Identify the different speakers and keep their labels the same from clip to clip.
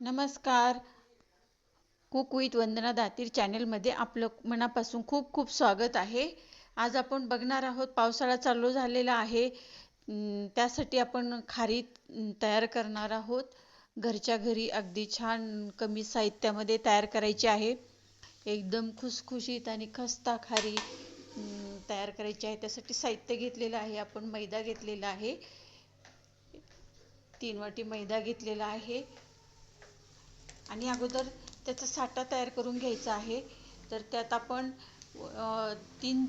Speaker 1: नमस्कार. Cook with वंदना दातीर चॅनेलमध्ये आपलं मनापासून खूप खूप स्वागत आहे. आज आपण बघणार आहोत पावसाळा चालू झालेला आहे. त्यासाठी आपण खारी तयार करणार आहोत. घरच्या घरी अगदी छान कमी साहित्यामध्ये तयार करायची आहे. एकदम खुसखुशीत आणि खस्ता खारी तयार करायची आहे. त्यासाठी साहित्य घेतलेलं आहे. आपण मैदा घेतलेला आहे. तीन वाटी मैदा घेतलेला आहे. आणि अगोदर त्याचा साठा तयार करून घ्यायचा आहे. तर त्यात आपण तीन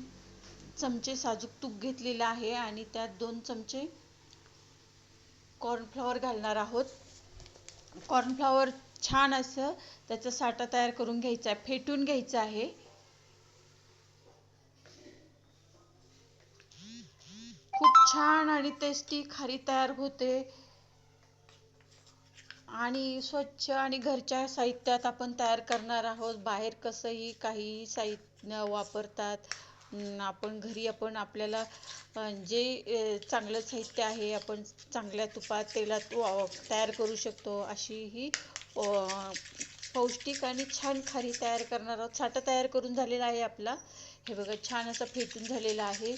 Speaker 1: चमचे साजूक तूप घेतलेलं आहे आणि त्यात दोन चमचे कॉर्नफ्लॉवर घालणार आहोत. कॉर्नफ्लॉवर छान असं त्याचा साठा तयार करून घ्यायचा आहे फेटून घ्यायचा आहे. खूप छान आणि टेस्टी खारी तयार होते. आणि स्वच्छ आणि घरच्या साहित्यात आपण तयार करणार आहोत. बाहेर कसंही काही साहित्य वापरतात. आपण घरी आपण आपल्याला जे चांगलं साहित्य आहे आपण चांगल्या तुपात तेलात वा- तयार करू शकतो. अशी ही पौष्टिक आणि छान खारी तयार करणार आहोत. साठा तयार करून झालेला आहे आपला. हे बघा छान असा फेटून झालेला आहे.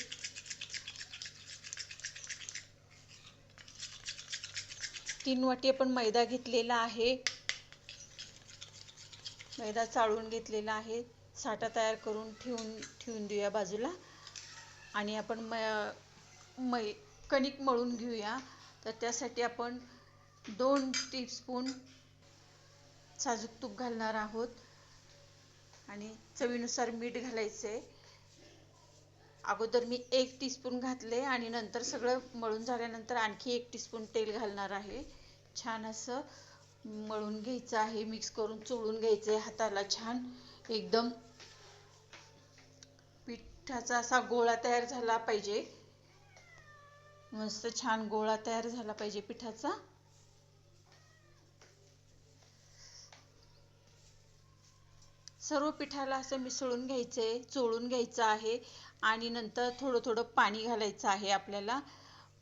Speaker 1: तीन वाटी आपण मैदा घेतलेला आहे. मैदा चाळून घेतलेला आहे. साठा तयार करून ठेवून ठेवून देऊया बाजूला. आणि आपण म मै कणिक मळून घेऊया. तर त्यासाठी आपण दोन टीस्पून साजूक तूप घालणार आहोत. आणि चवीनुसार मीठ घालायचं आहे अगोदर मी एक टीस्पून घातले आणि नंतर सगळं मळून झाल्यानंतर आणखी एक टीस्पून तेल घालणार आहे. छान असं मळून घ्यायचं आहे मिक्स करून चोळून घ्यायचं आहे हाताला छान. एकदम पिठाचा असा गोळा तयार झाला पाहिजे. मस्त छान गोळा तयार झाला पाहिजे पिठाचा. सर्व पिठाला असं मिसळून घ्यायचंय चोळून घ्यायचं आहे. आणि नंतर थोडं थोडं पाणी घालायचं आहे आपल्याला.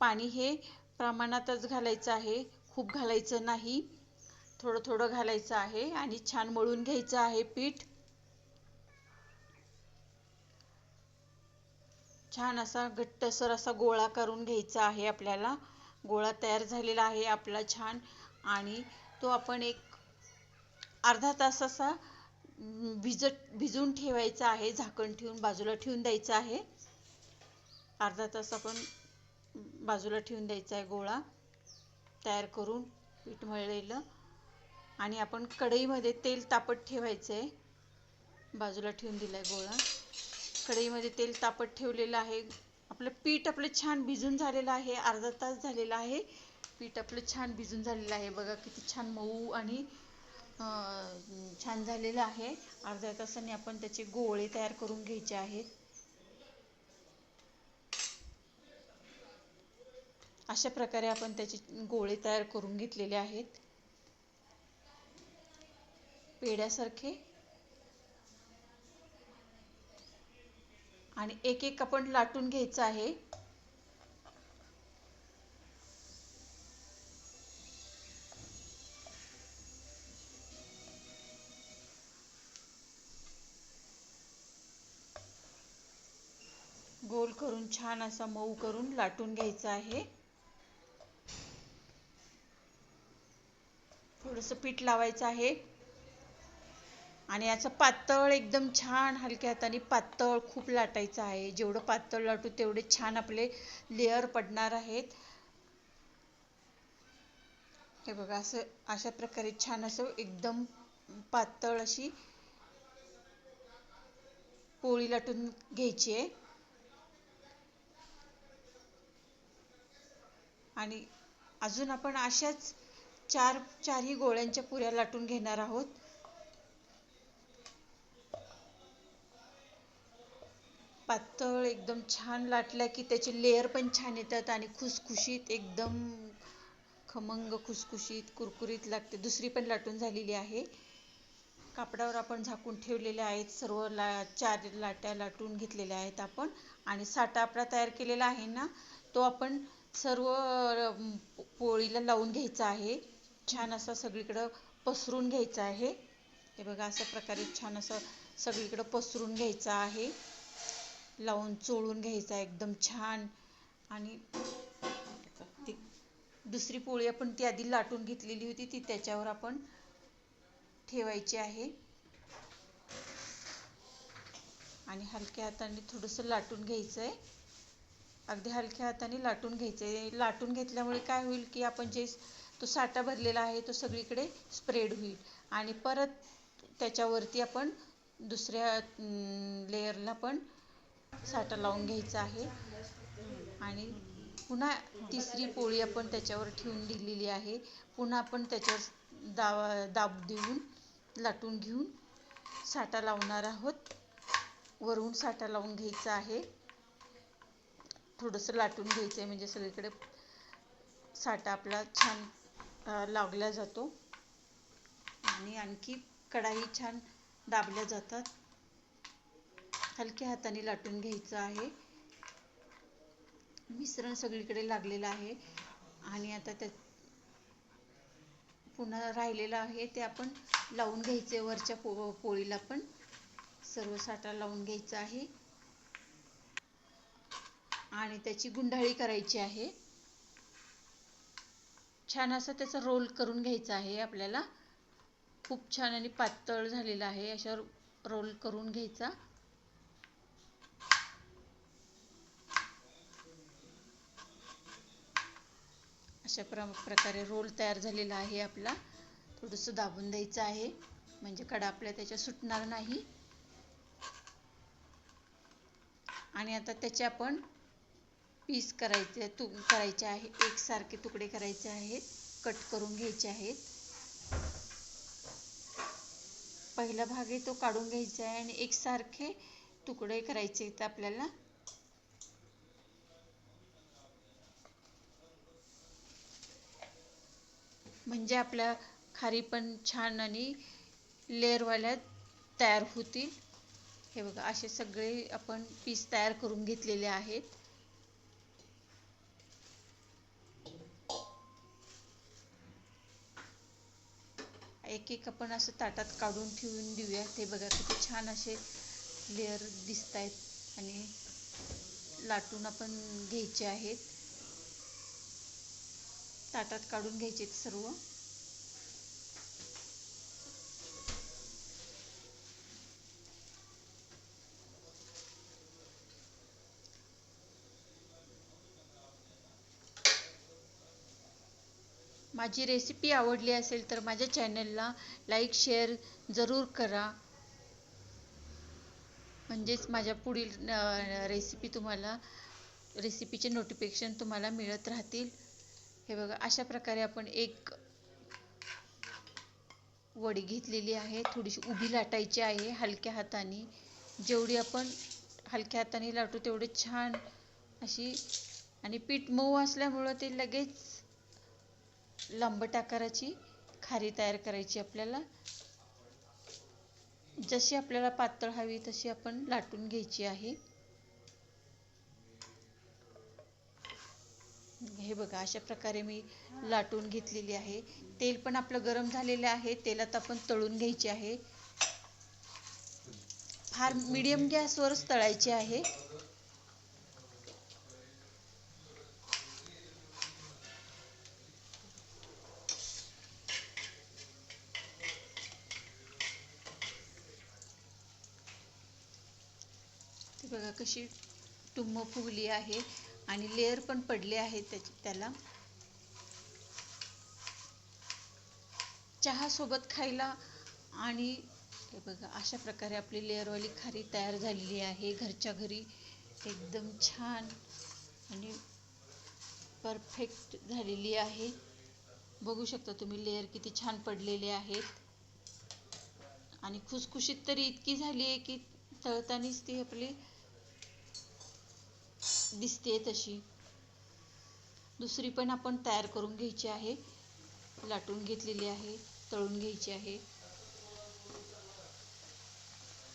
Speaker 1: पाणी हे प्रमाणातच घालायचं आहे. खूप घालायचं नाही. थोडं थोडं घालायचं आहे आणि छान मळून घ्यायचं आहे पीठ. छान असा घट्टसर असा गोळा करून घ्यायचा आहे आपल्याला. गोळा तयार झालेला आहे आपला छान. आणि तो आपण एक अर्धा तास असा भिजत भिजून ठेवायचं आहे झाकण ठेवून बाजूला ठेवून द्यायचं आहे. अर्धा तास आपण बाजूला ठेवून द्यायचा आहे गोळा. तयार करून पीठ मळलेलं. आणि आपण कढईमध्ये तेल तापत ठेवायचं आहे बाजूला ठेवून आहे गोळा. कढईमध्ये तेल तापत ठेवलेलं आहे. आपलं पीठ आपलं छान भिजून झालेलं आहे. अर्धा तास झालेला आहे. पीठ आपलं छान भिजून झालेलं आहे. बघा किती छान मऊ आणि छान झालेलं आहे. अर्ध्या तासाने आपण त्याचे गोळे तयार करून घ्यायचे आहेत. अशा प्रकारे आपण त्याचे गोळे तयार करून घेतलेले आहेत. पेड्यासारखे. आणि एक एक आपण लाटून घ्यायचं आहे. गोल करून छान असा मऊ करून लाटून घ्यायचा आहे. थोडंसं पीठ लावायचं आहे. आणि याचं पातळ एकदम छान हलक्या हाताने पातळ खूप लाटायचं आहे. जेवढं पातळ लाटू तेवढे छान आपले लेअर पडणार आहेत. हे बघा असं अशा प्रकारे छान असं एकदम पातळ अशी पोळी लाटून घ्यायची आहे. आणि अजून आपण अशाच चार चारही गोळ्यांच्या पुऱ्या लाटून घेणार आहोत. पातळ एकदम छान लाटल्या की त्याचे लेअर पण छान येतात आणि खुसखुशीत एकदम खमंग खुसखुशीत कुरकुरीत लागते. दुसरी पण लाटून झालेली आहे. कापडावर आपण झाकून ठेवलेले आहेत. सर्व ला चार लाट्या लाटून घेतलेल्या आहेत आपण. आणि साठा आपला तयार केलेला आहे ना तो आपण सर्व पोळीला लावून घ्यायचं आहे. छान असा सगळीकडं पसरून घ्यायचं आहे. हे बघा अशा प्रकारे छान असं सगळीकडं पसरून घ्यायचं आहे. लावून चोळून घ्यायचा एकदम छान. आणि ती दुसरी पोळी आपण ती आधी लाटून घेतलेली होती ती त्याच्यावर आपण ठेवायची आहे. आणि हलक्या हाताने थोडंसं लाटून घ्यायचं आहे. अगदी हलक्या हाताने लाटून घ्यायचे. लाटून घेतल्यामुळे काय होईल की आपण जे तो साठा भरलेला आहे तो सगळीकडे स्प्रेड होईल. आणि परत त्याच्यावरती आपण दुसऱ्या लेअरला पण साठा लावून घ्यायचा आहे. आणि पुन्हा तिसरी पोळी आपण त्याच्यावर ठेवून दिलेली आहे. पुन्हा आपण त्याच्यावर दावा दाब देऊन लाटून घेऊन साठा लावणार आहोत. वरून साठा लावून घ्यायचा आहे. थोडंसं लाटून घ्यायचं आहे म्हणजे सगळीकडे साठा आपला छान लागला जातो. आणि आणखी कढाई छान दाबल्या जातात. हलक्या हाताने लाटून घ्यायचं आहे. मिश्रण सगळीकडे लागलेलं आहे. आणि आता त्या पुन्हा राहिलेलं आहे ते आपण लावून घ्यायचे वरच्या पो पोळीला पण. सर्व साठा लावून घ्यायचा आहे. आणि त्याची गुंडाळी करायची आहे. छान असं त्याचा रोल करून घ्यायचा आहे. आपल्याला खूप छान आणि पातळ झालेला आहे अशा रोल करून घ्यायचा. अशा प्र प्रकारे रोल तयार झालेला आहे आपला. थोडंसं दाबून द्यायचं आहे. म्हणजे कडा आपल्या त्याच्या सुटणार नाही. आणि आता त्याचे आपण पीस करायचे तु करायचे आहे. एकसारखे तुकडे करायचे आहेत. कट करून घ्यायचे आहेत. पहिला भाग आहे तो काढून घ्यायचा आहे आणि एकसारखे तुकडे करायचे आहेत आपल्याला. म्हणजे आपल्या खारी पण छान आणि लेअरवाल्या तयार होतील. हे बघा असे सगळे आपण पीस तयार करून घेतलेले आहेत. एक एक आपण असं ताटात काढून ठेवून देऊया. ते बघा किती छान असे लेअर दिसत आहेत आणि लाटून आपण घ्यायचे आहेत. ताटात काढून घ्यायचे सर्व. माझी रेसिपी आवडली असेल तर माझ्या चॅनलला लाईक शेअर जरूर करा. म्हणजेच माझ्या पुढील रेसिपी तुम्हाला रेसिपीचे नोटिफिकेशन तुम्हाला मिळत राहतील. हे बघा अशा प्रकारे आपण एक वडी घेतलेली आहे. थोडीशी उभी लाटायची आहे हलक्या हाताने. जेवढी आपण हलक्या हाताने लाटू तेवढे छान अशी आणि पीठ मऊ असल्यामुळं ते लगेच लांबट आकाराची खारी तयार करायची आपल्याला. जशी आपल्याला पातळ हवी तशी आपण लाटून घ्यायची आहे. हे बघा अशा प्रकारे मी लाटून घेतलेली आहे. तेल पण आपलं गरम झालेलं आहे. तेलात आपण तळून घ्यायचे आहे. फार मीडियम गॅसवरच तळायचे आहे. बघा टुंब फुगली आहे आणि लेअर पण पडले आहे त्याची त्याला. चहासोबत खायला आणि हे बघा अशा प्रकारे आपली लेअरवाली खारी तयार झालेली आहे. घरच्या घरी एकदम छान आणि परफेक्ट झालेली आहे. बघू शकता तुम्ही लेअर किती छान पडलेले आहेत. आणि खुसखुशीत तरी इतकी झाली आहे की तळतानीच ती आपली दिसते तशी. दुसरी पण आपण तयार करून घ्यायची आहे. लाटून घेतलेली आहे तळून घ्यायची आहे.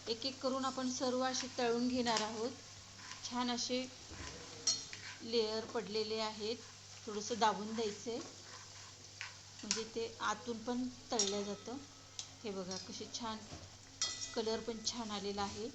Speaker 1: एक एक करून आपण सर्व असे तळून घेणार आहोत. छान असे लेअर पडलेले आहेत. थोडंसं दाबून द्यायचे म्हणजे ते आतून पण तळलं जातं. हे बघा कसे छान कलर पण छान आलेला आहे.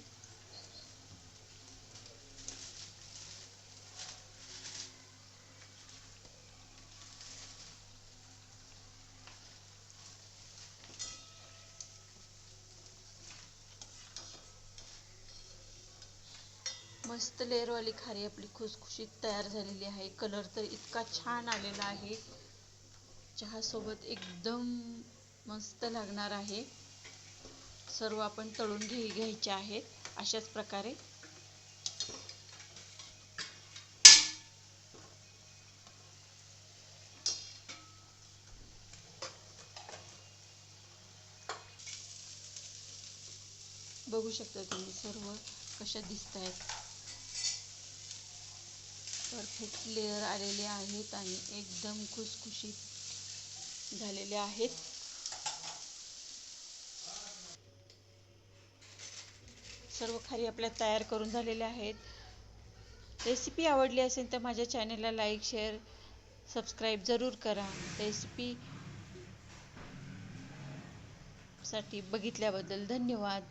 Speaker 1: मस्त लेअरवाली खारी आपली खुसखुशीत तयार झालेली आहे. कलर तर इतका छान आलेला आहे. चहासोबत एकदम मस्त लागणार आहे. सर्व आपण तळून घे घ्यायचे आहेत. अशाच प्रकारे. बघू शकता तुम्ही सर्व कशा दिसत आहेत परफेक्ट लेअर आलेले आहेत आणि एकदम खुसखुशीत झालेले आहेत. सर्व खारी आपल्या तयार करून झालेल्या आहेत. रेसिपी आवडली असेल तर माझ्या चॅनलला लाईक शेअर सबस्क्राईब जरूर करा. रेसिपी साठी बघितल्याबद्दल धन्यवाद.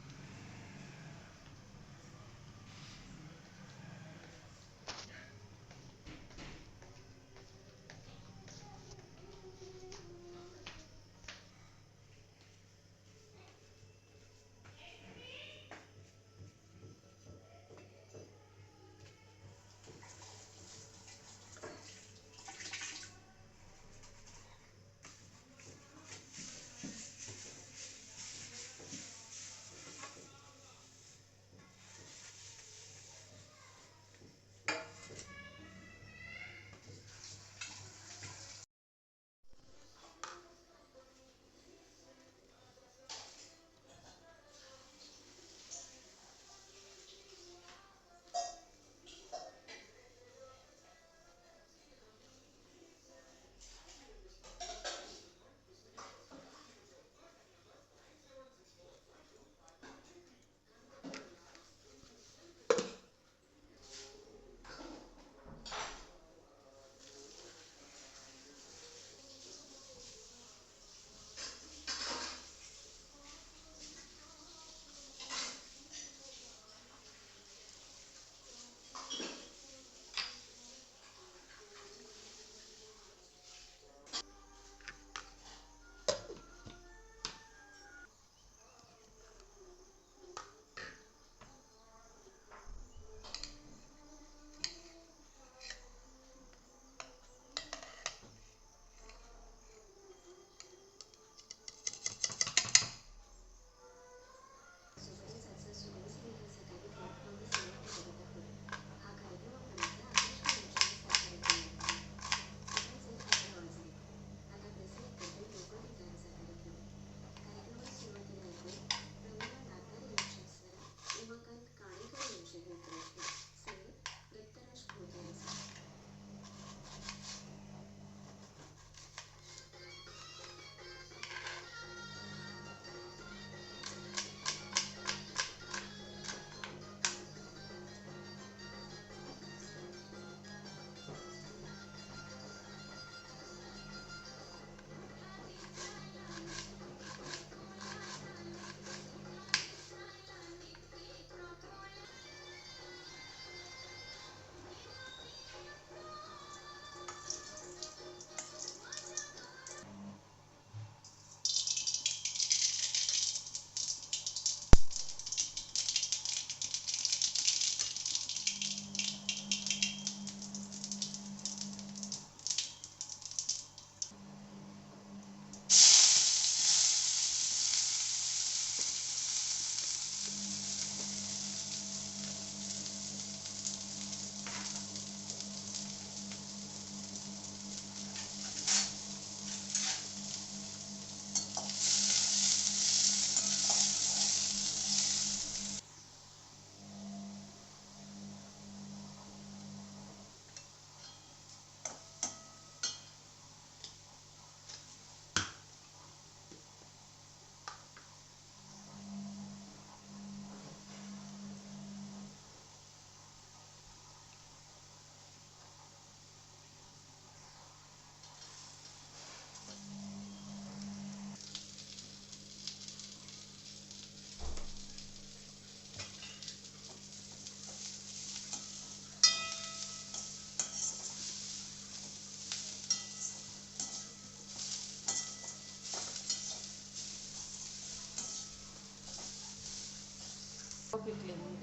Speaker 1: पिकले मी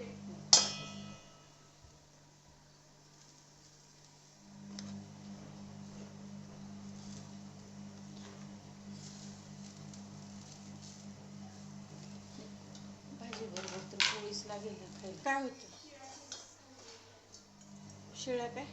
Speaker 1: भाजी बरोबर तर पोळीच लागेल ना खायला. काय होतं? शिळ्या काय?